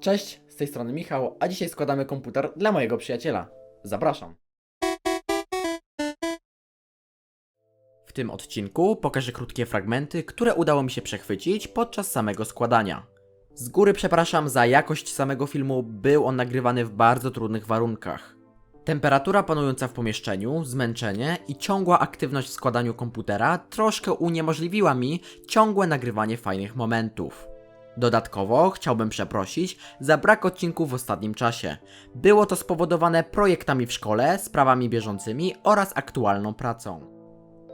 Cześć, z tej strony Michał, a dzisiaj składamy komputer dla mojego przyjaciela. Zapraszam. W tym odcinku pokażę krótkie fragmenty, które udało mi się przechwycić podczas samego składania. Z góry przepraszam za jakość samego filmu, był on nagrywany w bardzo trudnych warunkach. Temperatura panująca w pomieszczeniu, zmęczenie i ciągła aktywność w składaniu komputera troszkę uniemożliwiła mi ciągłe nagrywanie fajnych momentów. Dodatkowo chciałbym przeprosić za brak odcinków w ostatnim czasie. Było to spowodowane projektami w szkole, sprawami bieżącymi oraz aktualną pracą.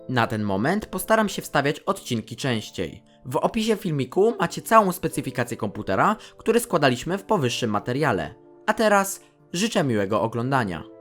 Na ten moment postaram się wstawiać odcinki częściej. W opisie filmiku macie całą specyfikację komputera, który składaliśmy w powyższym materiale. A teraz życzę miłego oglądania.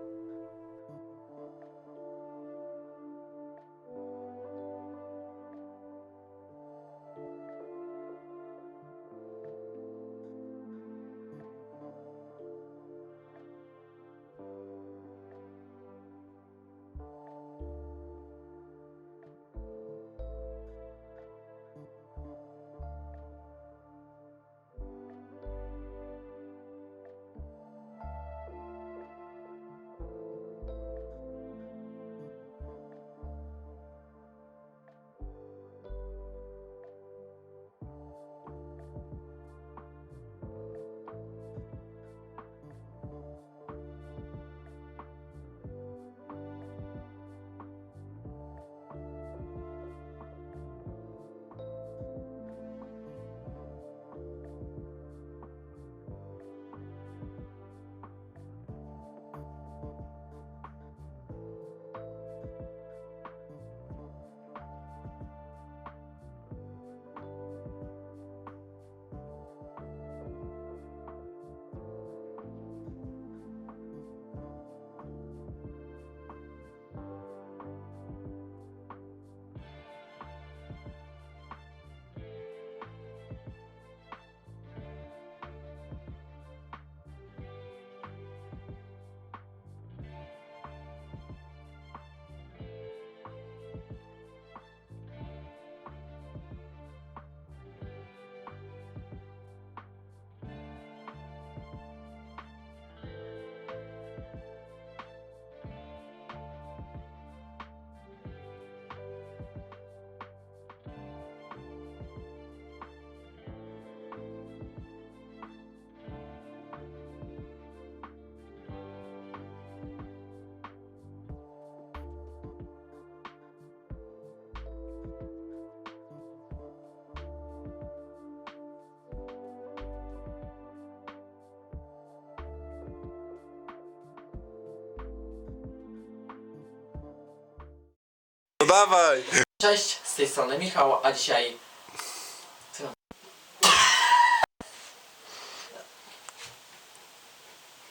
Dawaj! Cześć, z tej strony Michał, a dzisiaj